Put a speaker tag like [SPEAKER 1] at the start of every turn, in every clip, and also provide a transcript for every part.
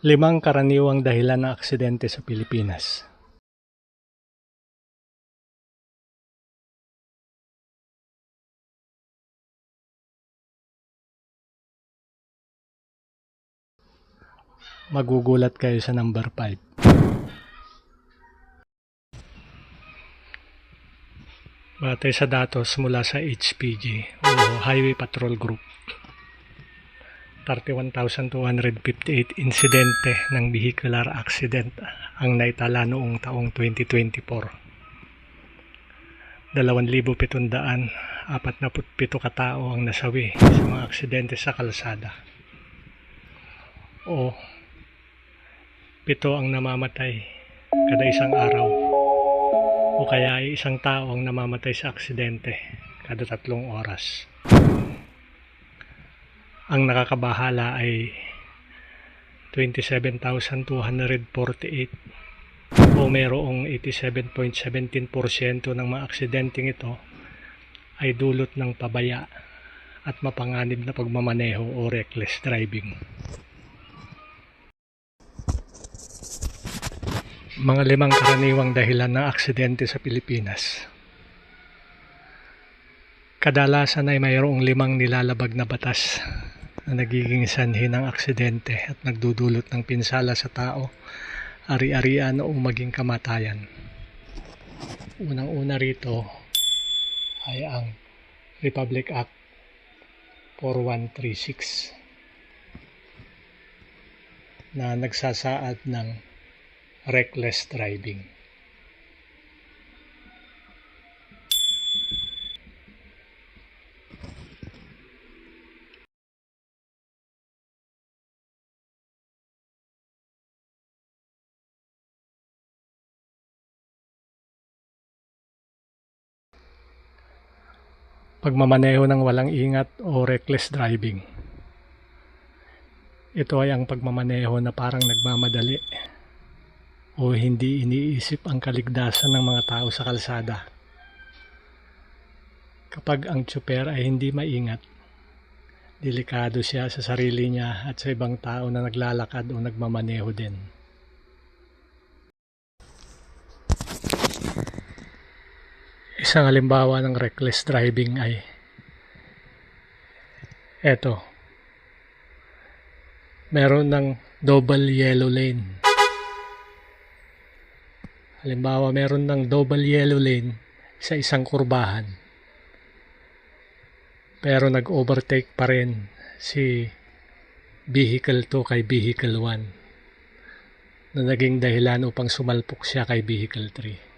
[SPEAKER 1] Limang karaniwang dahilan ng aksidente sa Pilipinas. Magugulat kayo sa number 5. Batay sa datos mula sa HPG o Highway Patrol Group. 31,258 insidente ng vehicular accident ang naitala noong taong 2024. 2,747 katao ang nasawi sa mga aksidente sa kalsada. O pito ang namamatay kada isang araw o kaya ay isang tao ang namamatay sa aksidente kada tatlong oras. Ang nakakabahala ay 27,248 o merong 87.17% ng mga aksidenteng ito ay dulot ng pabaya at mapanganib na pagmamaneho o reckless driving. Mga limang karaniwang dahilan ng aksidente sa Pilipinas. Kadalasan ay mayroong limang nilalabag na batas na nagiging sanhi ng aksidente at nagdudulot ng pinsala sa tao, ari-arian o maging kamatayan. Unang-una rito ay ang Republic Act 4136 na nagsasaad ng reckless driving. Pagmamaneho ng walang ingat o reckless driving. Ito ay ang pagmamaneho na parang nagmamadali o hindi iniisip ang kaligtasan ng mga tao sa kalsada. Kapag ang tsuper ay hindi maingat, delikado siya sa sarili niya at sa ibang tao na naglalakad o nagmamaneho din. Isang halimbawa ng reckless driving ay eto. Meron ng double yellow lane. Halimbawa, meron ng double yellow lane sa isang kurbahan. Pero nag-overtake pa rin si vehicle 2 kay vehicle 1 na naging dahilan upang sumalpok siya kay vehicle 3.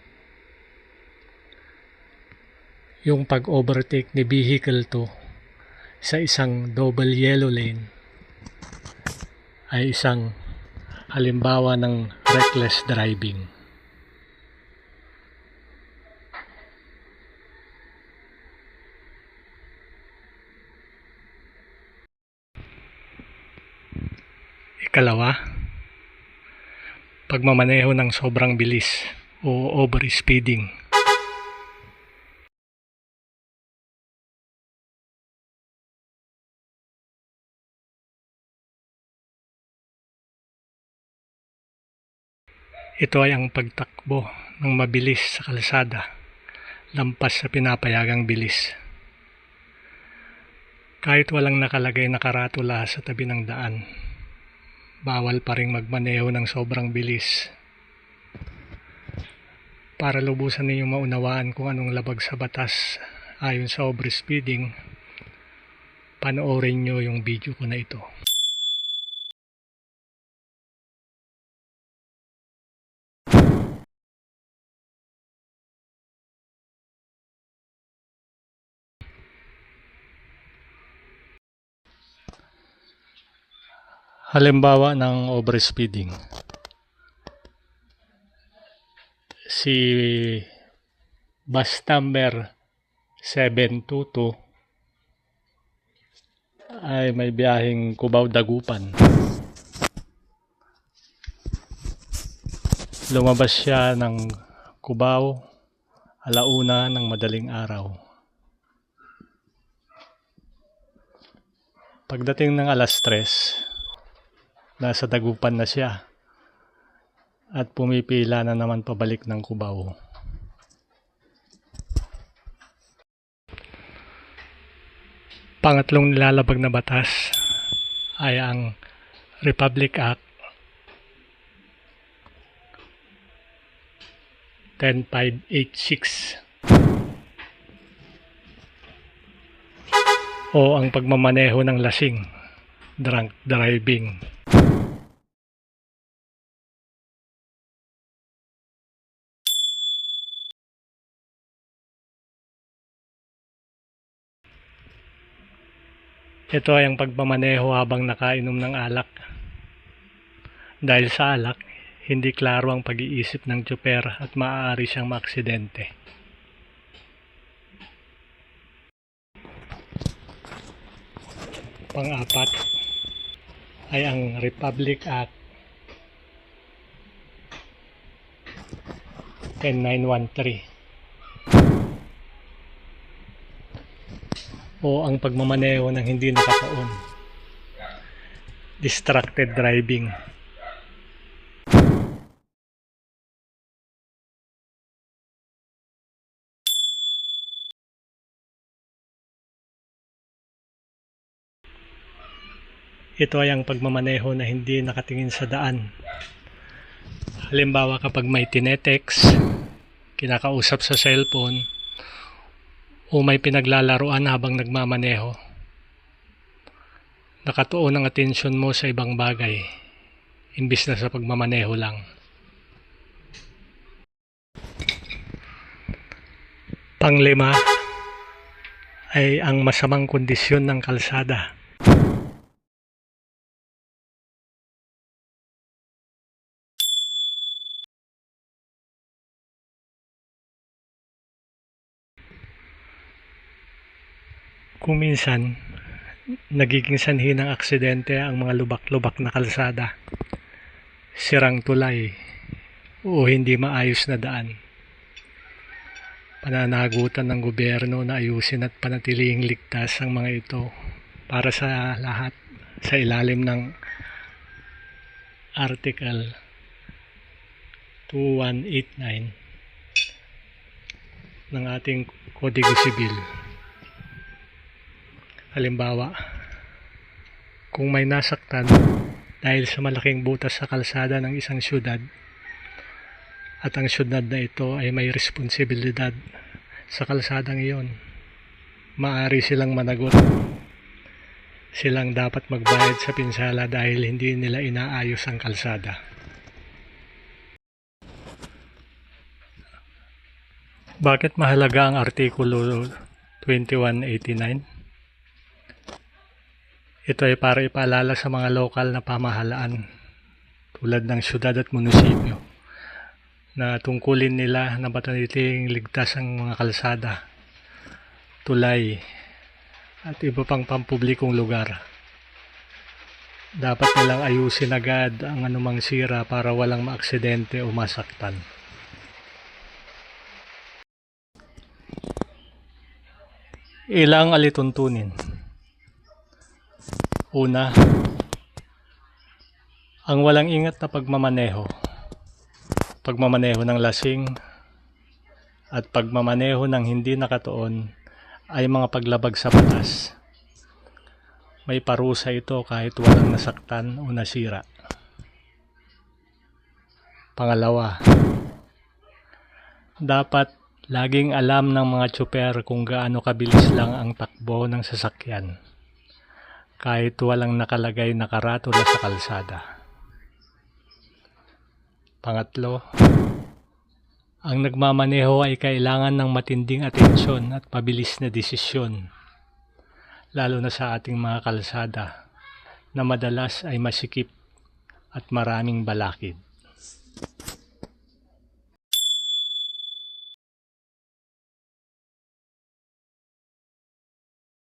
[SPEAKER 1] Yung pag-overtake ni vehicle 2 sa isang double yellow lane ay isang halimbawa ng reckless driving. Ikalawa, pagmamaneho ng sobrang bilis o overspeeding. Ito ay ang pagtakbo ng mabilis sa kalsada, lampas sa pinapayagang bilis. Kahit walang nakalagay na karatula sa tabi ng daan, bawal pa rin magmaneho ng sobrang bilis. Para lubusan ninyong maunawaan kung anong labag sa batas ayon sa overspeeding, panoorin nyo yung video ko na ito. Halimbawa ng overspeeding. Si bus number 722 ay may biyaheng Cubao-Dagupan. Lumabas siya ng Cubao alauna ng madaling araw. Pagdating ng alas 3, nasa dagupan na siya at pumipila na naman pabalik ng Cubao. Pangatlong nilalabag na batas ay ang Republic Act 10586 o ang pagmamaneho ng lasing, drunk driving. Ito ay ang pagmamaneho habang nakainom ng alak. Dahil sa alak, hindi klaro ang pag-iisip ng tsuper at maaari siyang maaksidente. Pang-apat ay ang Republic Act 10913 o ang pagmamaneho ng hindi nakataon. Distracted driving. Ito ay ang pagmamaneho na hindi nakatingin sa daan. Halimbawa kapag may tinetext, kinakausap sa cellphone, o may pinaglalaruan habang nagmamaneho. Nakatuon ang atensyon mo sa ibang bagay, imbis na sa pagmamaneho lang. Panglima ay ang masamang kondisyon ng kalsada. Kung minsan, nagiging sanhi ng aksidente ang mga lubak-lubak na kalsada, sirang tulay, o hindi maayos na daan. Pananagutan ng gobyerno na ayusin at panatiling ligtas ang mga ito para sa lahat sa ilalim ng Article 2189 ng ating Kodigo Sibil. Halimbawa, kung may nasaktan dahil sa malaking butas sa kalsada ng isang syudad at ang syudad na ito ay may responsibilidad sa kalsadang iyon, maaari silang managot. Silang dapat magbayad sa pinsala dahil hindi nila inaayos ang kalsada. Bakit mahalaga ang Artikulo 2189? Ito ay para ipaalala sa mga lokal na pamahalaan tulad ng syudad at munisipyo na tungkulin nila na batanitiling ligtas ang mga kalsada, tulay, at iba pang pampublikong lugar. Dapat nilang ayusin agad ang anumang sira para walang maaksidente o masaktan. Ilang alituntunin. Una, ang walang ingat na pagmamaneho. Pagmamaneho ng lasing at pagmamaneho ng hindi nakatuon ay mga paglabag sa batas. May parusa ito kahit walang nasaktan o nasira. Pangalawa, dapat laging alam ng mga tsuper kung gaano kabilis lang ang takbo ng sasakyan kahit walang nakalagay na karatula sa kalsada. Pangatlo, ang nagmamaneho ay kailangan ng matinding atensyon at pabilis na desisyon, lalo na sa ating mga kalsada na madalas ay masikip at maraming balakid.